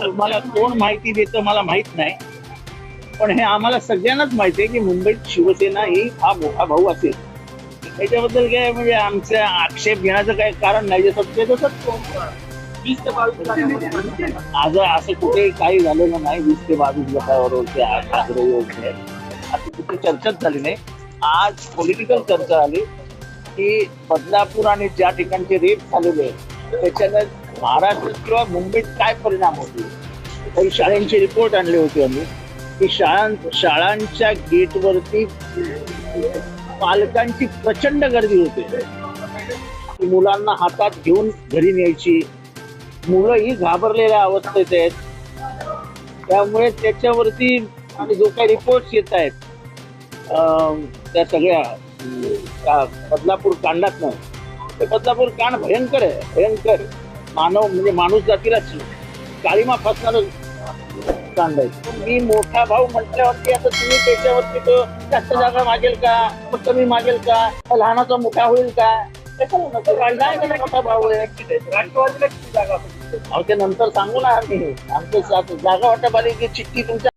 तुम्हाला कोण माहिती देतं मला माहीत नाही. पण हे आम्हाला सगळ्यांनाच माहिती आहे की मुंबईत शिवसेना ही हा मोठा भाऊ असेल. त्याच्याबद्दल काय म्हणजे आमचा आक्षेप घेण्याचं काही कारण नाही जसं ते तसंच आज असं कुठे काही झालेलं नाही वीस ते बावीस लोकांवर ठाकरे असं कुठे चर्चाच झाली नाही. आज पॉलिटिकल चर्चा आली की बदलापूर आणि ज्या ठिकाणचे रेप झालेले त्याच्यानं महाराष्ट्र किंवा मुंबईत काय परिणाम होतील काही शाळांचे रिपोर्ट आणले होते आम्ही. की शाळां शाळांच्या गेटवरती पालकांची प्रचंड गर्दी होते. ती मुलांना हातात घेऊन घरी न्यायची. मुलं ही घाबरलेल्या अवस्थेत आहेत. त्यामुळे त्याच्यावरती आणि जो काही रिपोर्ट्स येत आहेत अं, त्या सगळ्या त्या बदलापूर कांडात ते बदलापूर कांड भयंकर आहे भयंकर. मानव म्हणजे माणूस जातीलाच काळीमा फासणार कांड मी मोठा भाऊ म्हटल्यावरती आता तुम्ही त्याच्यावरती तो जास्त जागा मागेल का? कमी मागेल का? लहानाचा मोठा होईल का? मोठा भाऊ आहे. राष्ट्रवादीला किती जागा अहो ते नंतर सांगू ना आम्ही. आमचं जागा वाटप आली की चिठ्ठी तुमच्या